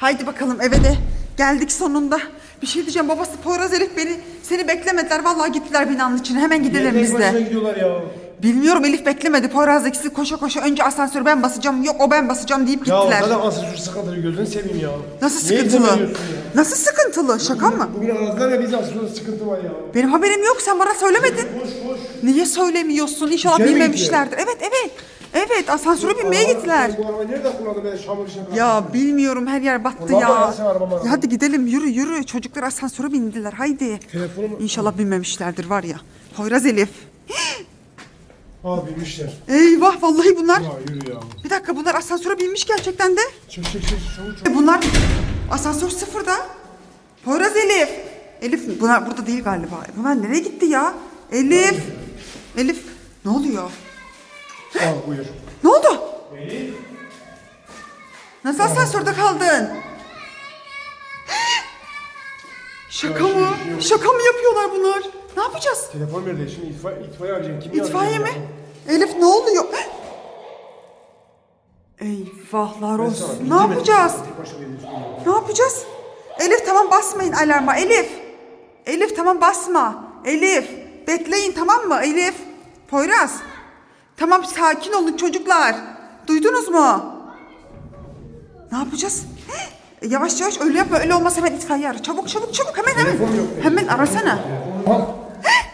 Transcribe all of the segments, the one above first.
Haydi bakalım eve de geldik sonunda. Bir şey diyeceğim babası Poyraz Elif beni seni beklemediler. Vallahi gittiler binanın içine. Hemen gidelim biz de. gidiyorlar ya. Bilmiyorum Elif beklemedi. Poyraz ikisi koşa koşa önce asansörü ben basacağım. Yok o ben basacağım deyip Ya gittiler. zaten asansör sıkıntılı gözünü seveyim ya. Nasıl Niye sıkıntılı? ya? Nasıl sıkıntılı? Şaka mı? Bugün aradılar ya biz asansörde sıkıntı var ya. Benim haberim yok. Sen bana söylemedin. Koş koş. Niye söylemiyorsun? İnşallah İçeri mi bilmemişlerdir. Evet evet. Evet asansöre binmeye gittiler. Bu arabayı nereden kullandın ben şamur bıraktım. Ya bilmiyorum her yer battı Ulan ya. Ya hadi gidelim yürü yürü. Çocuklar asansöre bindiler haydi. Telefonumu... İnşallah binmemişlerdir var ya. Poyraz Elif. Aa bilmişler. Eyvah vallahi bunlar. Ya yürü ya. Bir dakika bunlar asansöre binmiş gerçekten de. Çık çık çık çabuk çabuk. Bunlar asansör sıfırda. Poyraz Elif. Elif bunlar burada değil galiba. Bunlar nereye gitti ya? Elif. Elif ne oluyor? Al buyur. Ne oldu? Nasıl asansörde kaldın? Şaka mı? Şaka mı yapıyorlar bunlar? Ne yapacağız? Telefon nerede? Şimdi itfaiye, itfaiye arayacağım. Kimi İtfaiye mi? arayacağım ya? Elif ne oluyor? Eyvahlar Ben olsun. sana Ne yapacağız? Tek başına. Ne yapacağız? Elif tamam basmayın alarma. Elif. Elif tamam basma. Elif. Bekleyin tamam mı? Elif. Poyraz. Tamam sakin olun çocuklar. Duydunuz mu? Ne yapacağız? E, Yavaş yavaş öyle yapma. Öyle olmaz hemen itfaiye ara. Çabuk çabuk çabuk hemen hemen. Telefon yok benim. Hemen arasana. Bak.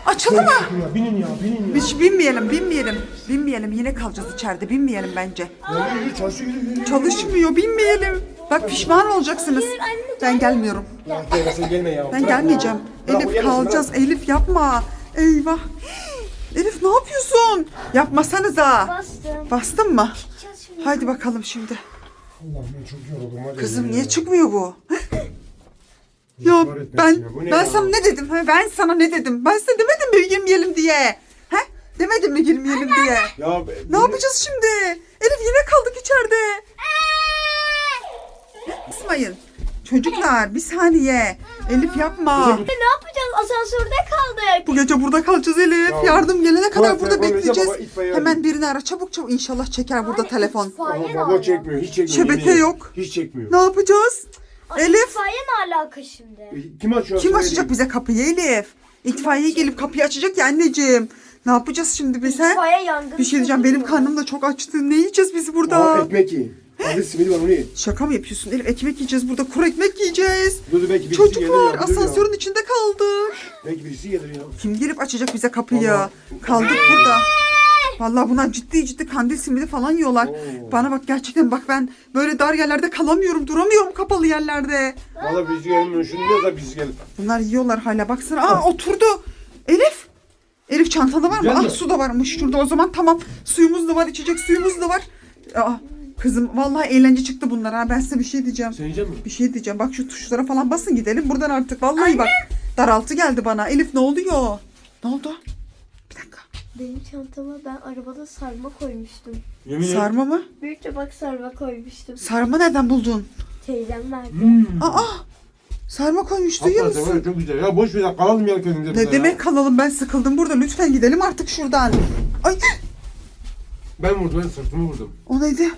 Açıldı mı? Ya, binin ya binin ya. Biz binmeyelim, binmeyelim. Binmeyelim. Yine kalacağız içeride. Binmeyelim bence. Yürü yürü çalışıyor yürü yürü. Çalışmıyor. Binmeyelim. Bak pişman olacaksınız. Ben gelmiyorum. Ya gelme ya. Ben gelmeyeceğim. ya. Elif kalacağız. Elif yapma. Eyvah. Elif ne yapıyorsun? Yapmasanıza. Bastım. Bastın mı? Haydi bakalım şimdi. Allah'ım ben çok yoruldum. ya, Kızım niye çıkmıyor bu? Ya ben ben ya? sana ne dedim? Ha, Ben sana ne dedim? Ben size demedim mi girmeyelim diye? He? Demedim mi girmeyelim diye? Ya Ne yapacağız şimdi? Elif yine kaldık içeride. Basmayın. Çocuklar bir saniye. Elif yapma. Ne yapacağız? Asansörde kaldık. Bu gece burada kalacağız Elif. Ya, Yardım gelene kadar baba, burada bekleyeceğiz. baba, itfaiye Hemen arayayım. birini ara çabuk çabuk. İnşallah çeker burada telefon. İtfaiye ne Baba alaka? çekmiyor hiç çekmiyor. Şebeke yemin ederim. yok. Hiç çekmiyor. Ne yapacağız? Ay, Elif. İtfaiye ne alaka şimdi? Kim açıyor? Kim açacak bize kapıyı Elif? İtfaiye gelip kapıyı açacak ya anneciğim. Ne yapacağız şimdi biz he? İtfaiye yangın. Bir şey diyeceğim benim karnım da çok açtı. Ne yiyeceğiz biz burada? Aa ekmek yiyin. Hadi simidi var onu yiyin. Şaka mı yapıyorsun Elif? Ekmek yiyeceğiz burada. Kuru ekmek yiyeceğiz. Dur dur belki birisi gelir Çocuklar dur ya. asansörün içinde kaldık. Belki birisi gelir ya. Kim gelip açacak bize kapıyı? Allah. Kaldık burada. Vallahi bunlar ciddi ciddi kandil simidi falan yiyorlar. Oo. Bana bak gerçekten bak ben böyle dar yerlerde kalamıyorum. Duramıyorum kapalı yerlerde. Valla birisi gelmiyor. Şunu diyor da birisi gelir. Bunlar yiyorlar hala baksana. Aa oturdu. Elif. Elif çantada var mı? Ah mi? su da varmış şurada o zaman tamam. Suyumuz da var içecek suyumuz da var. Aa, kızım vallahi eğlence çıktı bunlar ha. Ben size bir şey diyeceğim. Yiyecek misin? Bir şey diyeceğim. Bak şu tuşlara falan basın gidelim buradan artık. Vallahi bak. Daraltı geldi bana. Elif ne oluyor? Ne oldu? Bir dakika. Benim çantama ben arabada sarma koymuştum. Yemin. Sarma mı? Bir tabak sarma koymuştum. Sarma nereden buldun? Teyzem verdi. Hmm. Aa! Sarma koymuş duyuyor Hakikaten var ya, musun? çok güzel. Ya boş ver kalalım ya kendimize. burada Ne ya. demek kalalım ben sıkıldım burada. Lütfen gidelim artık şuradan. Ay Ben vurdum ben sırtımı vurdum. o neydi?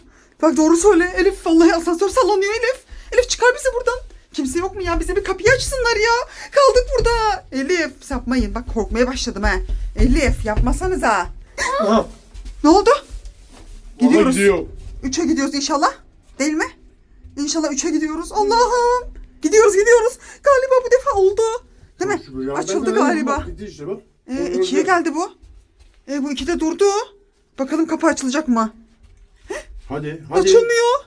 Bak doğru söyle Elif. Vallahi asansör sallanıyor Elif. Elif çıkar bizi buradan. Kimse yok mu ya? Bize bir kapıyı açsınlar ya. Kaldık burada. Elif yapmayın. Bak korkmaya başladım ha. Elif yapmasanıza. Aha. Ne oldu? Gidiyoruz. Gidiyor. Üçe gidiyoruz inşallah. Değil mi? İnşallah üçe gidiyoruz. Allah'ım. Gidiyoruz gidiyoruz. Galiba bu defa oldu. Değil mi? Ya. Açıldı galiba. Ee, ikiye geldi bu. Ee, bu ikide durdu. Bakalım kapı açılacak mı? Hadi hadi. Açılmıyor.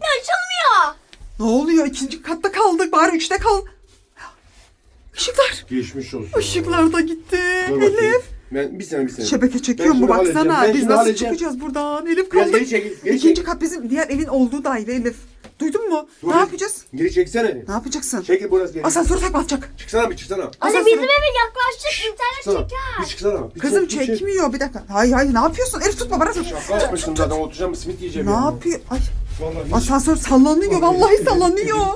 Ne açılmıyor? Ne oluyor? İkinci katta kaldık. Bari üçte kal. Işıklar. Geçmiş olsun. Işıklar da gitti. Dur bakayım. Elif. Ben bir sene bir sene. Şebeke çekiyor mu baksana. Biz nasıl halledeceğim. çıkacağız buradan? Elif Biraz kaldık. geri çekil, geri İkinci çekil. kat bizim diğer evin olduğu daire Elif. Duydun mu? Dur, ne yapacağız? Geri çeksene. Ne yapacaksın? Çekil biraz geri. Asansör takma atacak. Çıksana bir çıksana. Anne Asansörü- bizim eve yaklaştık internet Çıksana. Bir çeker. çıksana. Bir Kızım çek, bir çek. çekmiyor bir dakika. Hayır hayır ne yapıyorsun? Elif tutma bana tut. Şaka yapmıştım zaten oturacağım simit yiyeceğim. Ne ya. yapıyor? Ay Vallahi hiç- asansör sallanıyor. Vallahi sallanıyor.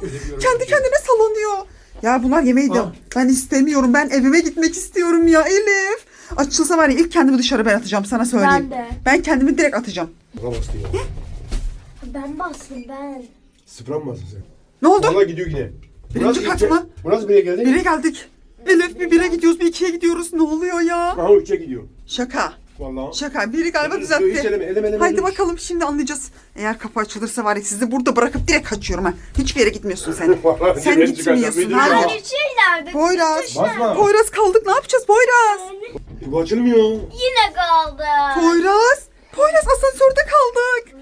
Kendi kendine sallanıyor. Ya bunlar yemeği de ben istemiyorum. Ben evime gitmek istiyorum ya Elif. Açılsa var ya ilk kendimi dışarı ben atacağım sana söyleyeyim. Ben de. Ben kendimi direkt atacağım. Buna bastı ya. Ben bastım ben. Bastın sen? Ne oldu? Vallahi gidiyor yine. Birinci kat mı? Bu nasıl bire geldi? Bire geldik. Elif bir bire gidiyoruz bir ikiye gidiyoruz. Ne oluyor ya? Aha üçe gidiyor. Şaka. Vallahi. Şaka. Biri galiba Hiç düzeltti. eleme, eleme, eleme, Haydi eleme. bakalım şimdi anlayacağız. Eğer kapı açılırsa var ya sizi burada bırakıp direkt kaçıyorum ha. Hiçbir yere gitmiyorsun sen. Vallahi sen gitmiyorsun. çıkaracağım, Hayır. Hadi şeylerde. Poyraz. Basma. Poyraz kaldık. Ne yapacağız Poyraz? E, bu açılmıyor. Yine kaldı. Poyraz. Poyraz asansörde kaldık.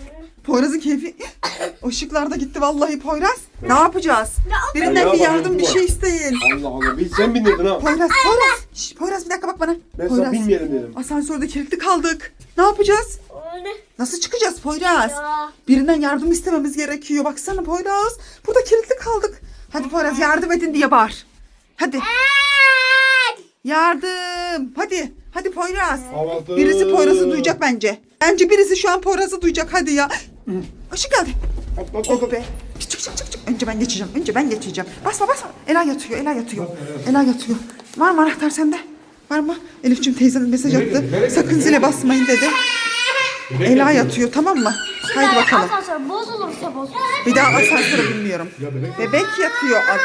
Poyraz'ın keyfi ışıklarda gitti vallahi Poyraz. Ne yapacağız? Birinden Ya bir yardım bir şey isteyin. Allah Allah. Bir sen bindirdin ha. Poyraz, Poyraz. Şş, Poyraz bir dakika bak bana. Ben Poyraz. sana binmeyelim dedim. Asansörde kilitli kaldık. Ne yapacağız? Öyle. Nasıl çıkacağız Poyraz? Ya. Birinden yardım istememiz gerekiyor. Baksana Poyraz. Burada kilitli kaldık. Hadi Poyraz yardım edin diye bağır. Hadi. Yardım. Hadi. Hadi Poyraz. Birisi Poyraz'ı duyacak bence. Bence birisi şu an Poyraz'ı duyacak. Hadi ya. Işık geldi. Oh be. Çık çık çık çık. Önce ben geçeceğim. Önce ben geçeceğim. Basma basma. Ela yatıyor. Ela yatıyor. Ela yatıyor. Var mı anahtar sende? Var mı? Elif'ciğim teyzenin mesaj attı. Sakın zile basmayın dedi. Ela yatıyor tamam mı? Haydi bakalım. Asansör bozulursa bozulur. Bir daha asansöre bilmiyorum. Bebek yatıyor. Ay,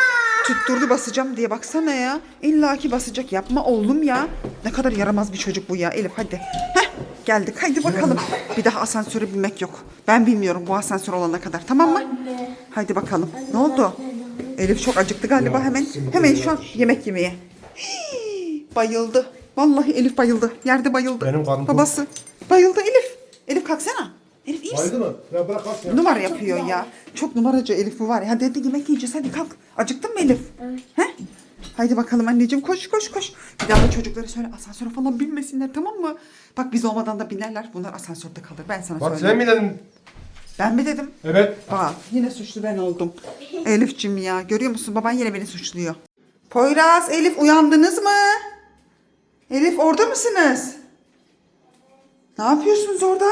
Tutturdu basacağım diye baksana ya. İlla ki basacak. Yapma oğlum ya. Ne kadar yaramaz bir çocuk bu ya. Elif hadi. Heh, geldik. Haydi bakalım. Bir daha asansöre binmek yok. Ben bilmiyorum bu asansör olana kadar. Tamam mı? Haydi bakalım. Ne oldu? Elif çok acıktı galiba hemen. Hemen şu an yemek yemeye. Hii, bayıldı. Vallahi Elif bayıldı. Yerde bayıldı. Benim karnım Babası. Bayıldı Elif. Elif kalksana. Elif iyi misin? Bayıldı mı? Ya bırak kalk ya. Numara yapıyor ya. Çok numaracı Elif bu var ya. Hadi hadi yemek yiyeceğiz hadi kalk. Acıktın mı Elif? Evet. He? Haydi bakalım anneciğim koş koş koş. Bir daha da çocuklara söyle asansöre falan binmesinler tamam mı? Bak biz olmadan da binerler. Bunlar asansörde kalır. Ben sana Bak sen söyleyeyim. mi dedin? Ben mi dedim? Evet. Aa yine suçlu ben oldum. Elif'cim ya görüyor musun? Baban yine beni suçluyor. Poyraz, Elif uyandınız mı? Elif orada mısınız? Ne yapıyorsunuz orada?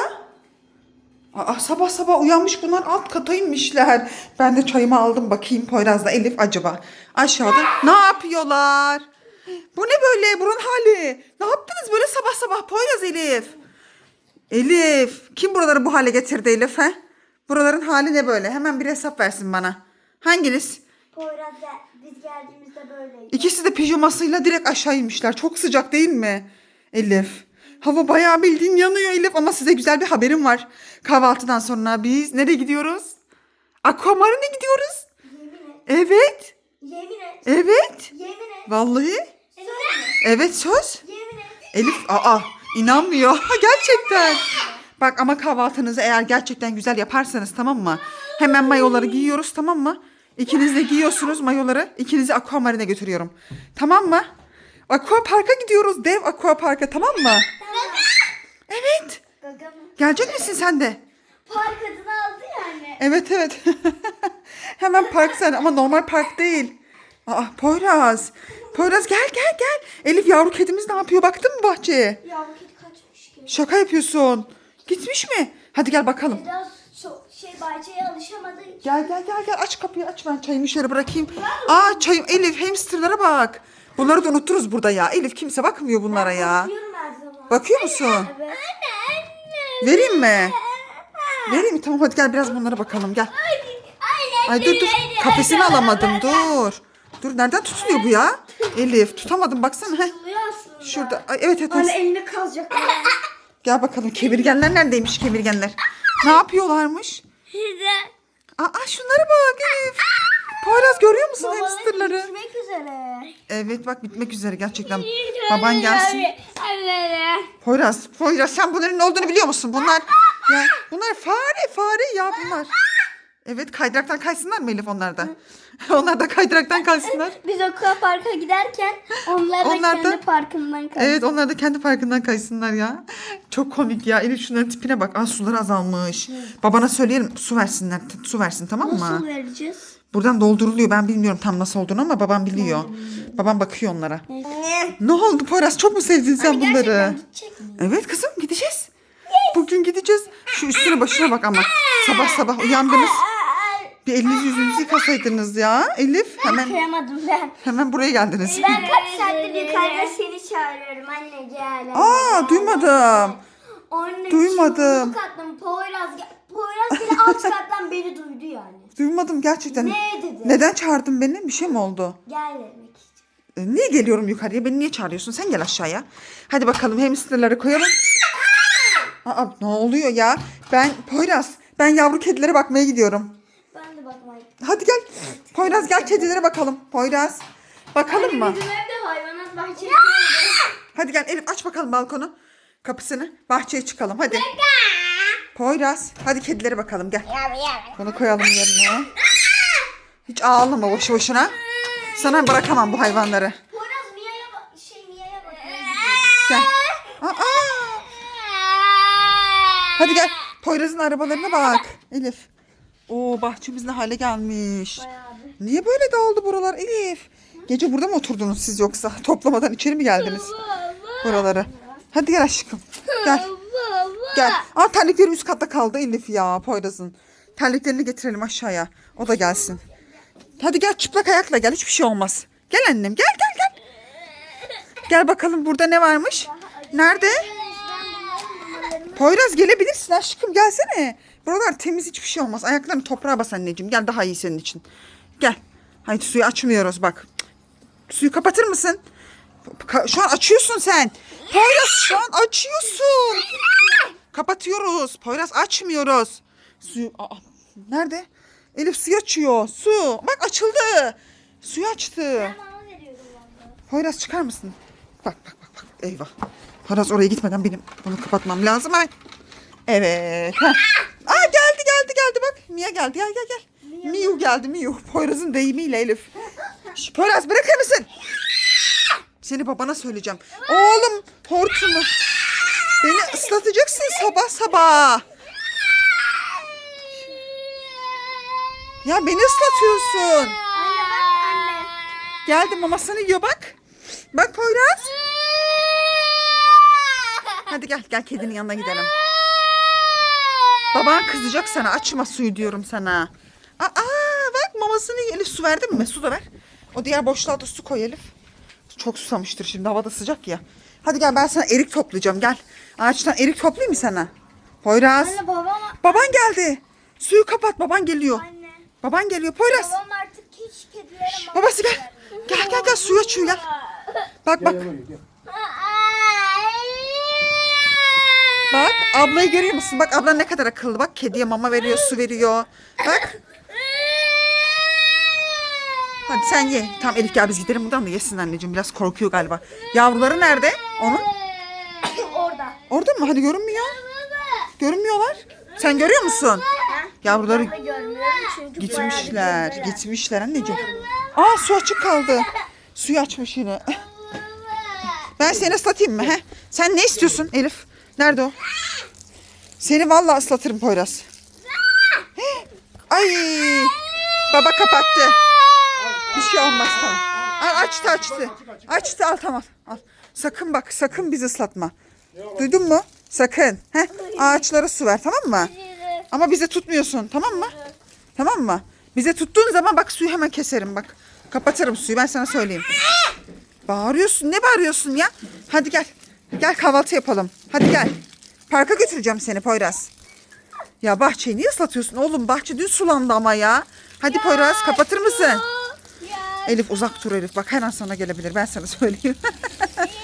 Aa, sabah sabah uyanmış bunlar alt kata inmişler. Ben de çayımı aldım bakayım Poyraz'la Elif acaba. Aşağıda ne yapıyorlar? Bu ne böyle bunun hali? Ne yaptınız böyle sabah sabah Poyraz Elif? Elif kim buraları bu hale getirdi Elif he? Buraların hali ne böyle? Hemen bir hesap versin bana. Hanginiz? Poyraz gel, biz geldiğimizde böyleydi. İkisi de pijamasıyla direkt aşağı inmişler. Çok sıcak değil mi? Elif. Hava bayağı bildiğin yanıyor Elif ama size güzel bir haberim var. Kahvaltıdan sonra biz nereye gidiyoruz? Aquamarine gidiyoruz. Yemin et. Evet. Yemin et. Evet. Yemin et. Vallahi. Söyle. Evet söz. Yemin et. Elif aa inanmıyor. Ha, gerçekten. Bak ama kahvaltınızı eğer gerçekten güzel yaparsanız tamam mı? Hemen mayoları giyiyoruz tamam mı? İkiniz de giyiyorsunuz mayoları. İkinizi aquamarine götürüyorum. Tamam mı? Aqua parka gidiyoruz. Dev aqua parka tamam mı? Evet. Gaga mı? Gelecek misin sen de? Park adını aldı yani. Evet evet. Hemen park sen ama normal park değil. Aa Poyraz. Poyraz gel gel gel. Elif yavru kedimiz ne yapıyor baktın mı bahçeye? Yavru kedi kaçmış ki. Şaka yapıyorsun. Gitmiş mi? Hadi gel bakalım. Biraz so şey bahçeye alışamadığı için. Gel gel gel gel aç kapıyı aç ben çayımı şöyle bırakayım. Aa çayım Elif hamsterlara bak. Bunları da unuturuz burada ya. Elif kimse bakmıyor bunlara ya. Bakıyorum. Bakıyor musun? Evet. Vereyim mi? Vereyim mi? Tamam hadi gel biraz bunlara bakalım gel. Ay dur dur kafesini alamadım dur. Dur nereden tutuluyor bu ya? Elif tutamadım baksana. Heh. Şurada. Ay, evet evet. Anne elinde kalacak. Gel bakalım kemirgenler neredeymiş kemirgenler? Ne yapıyorlarmış? Aa şunlara bak Elif. Poyraz görüyor musun hamsterları? Bitmek üzere. Evet bak bitmek üzere gerçekten. Baban gelsin. Poyraz, Poyraz sen bunların ne olduğunu biliyor musun? Bunlar ya bunlar fare, fare ya bunlar. Evet kaydıraktan kaysınlar mı Elif onlar da? onlar da kaydıraktan kaysınlar. Biz okula parka giderken onlar da Onlar da- kendi parkından kaçtı. Evet onlar da kendi parkından kaysınlar ya. Çok komik ya. Elif şunların tipine bak. Aa sular azalmış. Babana söyleyelim su versinler. Su versin tamam mı? Nasıl vereceğiz? Buradan dolduruluyor. Ben bilmiyorum tam nasıl olduğunu ama babam biliyor. Babam bakıyor onlara. Ne oldu Poyraz? Çok mu sevdin sen bunları? Gerçekten gidecek mi? Evet kızım gideceğiz. Bugün gideceğiz. Şu üstüne başına bak ama. Sabah sabah uyandınız. Bir elinizi yüzünüzü yıkasaydınız ya. Elif hemen Kıyamadım ben. hemen buraya geldiniz. Ben kaç saattir yukarıda seni çağırıyorum anne gel. Aa duymadım. Anne Duymadım. çığlık attım. Poyraz, gel- Poyraz bile alt kattan beni duydu yani. Duymadım gerçekten. Ne dedi? Neden çağırdın beni? Bir şey mi oldu? Gel demek istiyorum. E, Niye geliyorum yukarıya? Beni niye çağırıyorsun? Sen gel aşağıya. Hadi bakalım hamsterları koyalım. Aa, ne oluyor ya? Ben Poyraz, ben yavru kedilere bakmaya gidiyorum. Ben de bakmayı. Hadi gel. Poyraz gel kedilere bakalım. Poyraz. Bakalım mı? Bizim evde hayvanat bahçesi Hadi gel Elif aç bakalım balkonu. Kapısını. Bahçeye çıkalım hadi. Poyraz. Hadi kedilere bakalım gel. Bunu koyalım yerine. Hiç ağlama boşu boşuna. Sana bırakamam bu hayvanları. Poyraz Mia'ya bak. Şey Mia'ya bak. Gel. Aa! Hadi gel. Poyraz'ın arabalarına bak. Elif. Oo bahçemiz ne hale gelmiş. Niye böyle dağıldı buralar Elif? Gece burada mı oturdunuz siz yoksa? Toplamadan içeri mi geldiniz? Buraları. Hadi gel aşkım. Gel. Gel. Aa terlikleri üst katta kaldı Elif ya Poyraz'ın. Terliklerini getirelim aşağıya. O da gelsin. Hadi gel çıplak ayakla gel hiçbir şey olmaz. Gel annem gel gel gel. Gel bakalım burada ne varmış? Nerede? Poyraz gelebilirsin aşkım gelsene. Buralar temiz hiçbir şey olmaz. Ayaklarını toprağa bas anneciğim. Gel daha iyi senin için. Gel. Haydi suyu açmıyoruz bak. Suyu kapatır mısın? Ka- Şu an açıyorsun sen. Poyraz şu an açıyorsun. Kapatıyoruz. Poyraz açmıyoruz. Suyu Aa, nerede? Elif suyu açıyor. Su. Bak açıldı. Suyu açtı. Mama veriyorum valla. Poyraz çıkar mısın? Bak bak bak bak. Eyvah. Poyraz oraya gitmeden benim bunu kapatmam lazım. Hemen. Evet. Heh. Aa geldi geldi geldi bak. Mia geldi. Gel gel gel. Miu geldi Miu. Poyraz'ın deyimiyle Elif. Şş, Poyraz bırakır mısın? Seni babana söyleyeceğim. Oğlum hortumu. Beni ıslatacaksın sabah sabah. Ya beni ıslatıyorsun. Anne bak anne. Geldi mamasını yiyor bak. Bak Poyraz. Hadi gel gel kedinin yanına gidelim. Baban kızacak sana açma suyu diyorum sana. Aa bak mamasını. Elif su verdin mi? Su da ver. O diğer boşluğa da su koy Elif. Çok susamıştır şimdi havada sıcak ya. Hadi gel ben sana erik toplayacağım gel. Ağaçtan erik toplayayım mı sana? Poyraz. Anne babam Baban geldi. Suyu kapat baban geliyor. anne. Baban geliyor Poyraz. Babam artık hiç kedilere mama Babası gel. Gel gel gel suyu açıyor gel. Bak bak. Bak ablayı görüyor musun? Bak abla ne kadar akıllı. Bak kediye mama veriyor, su veriyor. Bak. Hadi sen ye. Tamam Elif gel biz gidelim buradan da yesin anneciğim. Biraz korkuyor galiba. Yavruları nerede? Onun? Orada. Orada mı? Hadi görünmüyor. Görünmüyorlar. Sen görüyor musun? Yavruları gitmişler. Gitmişler anneciğim. Aa su açık kaldı. Suyu açmış yine. Ben seni ıslatayım mı? He? Sen ne istiyorsun Elif? Nerede o? Seni vallahi ıslatırım Poyraz. He? Ay! Baba kapattı. Bir şey olmaz tamam. Açtı açtı. Açtı al tamam. Al. Sakın bak sakın bizi ıslatma. Duydun mu? Sakın. He? Ağaçlara su ver tamam mı? Ama bize tutmuyorsun tamam mı? Tamam mı? Bize tuttuğun zaman bak suyu hemen keserim bak. Kapatırım suyu ben sana söyleyeyim. Bağırıyorsun ne bağırıyorsun ya? Hadi gel. Gel kahvaltı yapalım. Hadi gel. Parka götüreceğim seni Poyraz. Ya bahçeyi niye ıslatıyorsun oğlum? Bahçe dün sulandı ama ya. Hadi Poyraz kapatır mısın? Ya. Elif uzak dur Elif. Bak her an sana gelebilir ben sana söyleyeyim.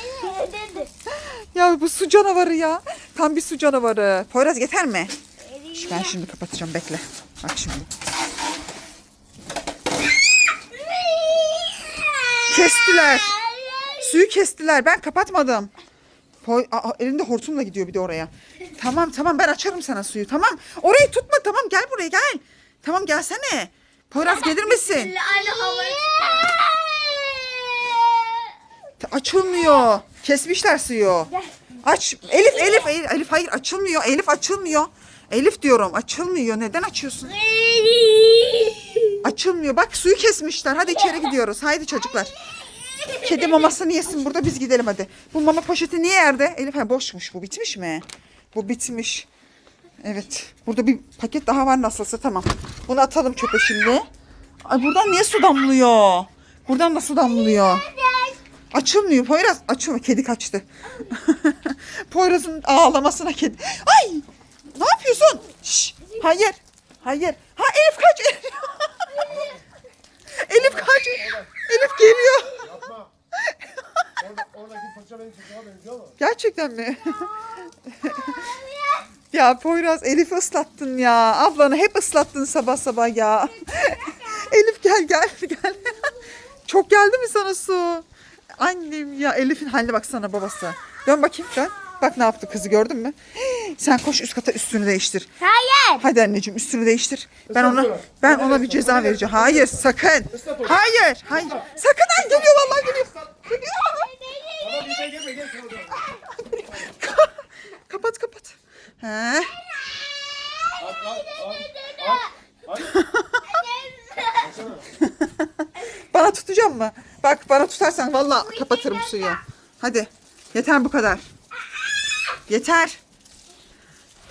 ya bu su canavarı ya. Tam bir su canavarı. Poyraz yeter mi? Şş, Ben şimdi kapatacağım bekle. Bak şimdi. Kestiler. Suyu kestiler. Ben kapatmadım. Poy Aa, elinde hortumla gidiyor bir de oraya. Tamam tamam ben açarım sana suyu tamam. Orayı tutma tamam gel buraya gel. Tamam gelsene. Poyraz gelir misin? Aynı havayı Açılmıyor. Kesmişler suyu. Aç. Elif Elif Elif, Elif hayır açılmıyor. Elif açılmıyor. Elif diyorum açılmıyor. Neden açıyorsun? Açılmıyor. Bak suyu kesmişler. Hadi içeri gidiyoruz. Haydi çocuklar. Kedi mamasını yesin burada biz gidelim hadi. Bu mama poşeti niye yerde? Elif ha boşmuş bu bitmiş mi? Bu bitmiş. Evet. Burada bir paket daha var nasılsa tamam. Bunu atalım çöpe şimdi. Ay buradan niye su damlıyor? Buradan da su damlıyor. Açılmıyor Poyraz. Açılmıyor. Kedi kaçtı. Poyraz'ın ağlamasına kedi. Ay! Ne yapıyorsun? Şş, hayır. Hayır. Ha Elif kaç. Geliyor. Yapma. Orada, oradaki fırça benim fırçama benziyor mu? Gerçekten mi? ya Poyraz Elif'i ıslattın ya. Ablanı hep ıslattın sabah sabah ya. Elif gel gel gel. Çok geldi mi sana su? Annem ya Elif'in haline baksana babası. Dön bakayım dön. Bak ne yaptı kızı gördün mü? Sen koş üst kata üstünü değiştir. Hayır. Hadi anneciğim üstünü değiştir. Ben ona ben ona bir ceza vereceğim. Hayır sakın. Hayır hayır. Sakın ha geliyor vallahi geliyor. Geliyor. Şey kapat kapat. He. Bana tutacak mı? Bak bana tutarsan vallahi kapatırım suyu. Hadi. Yeter bu kadar. Yeter.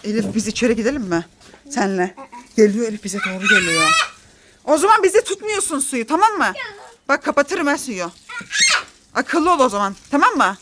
Elif biz içeri gidelim mi? Senle. Geliyor Elif bize doğru geliyor. O zaman bizi tutmuyorsun suyu tamam mı? Bak kapatırım ben suyu. Akıllı ol o zaman tamam mı?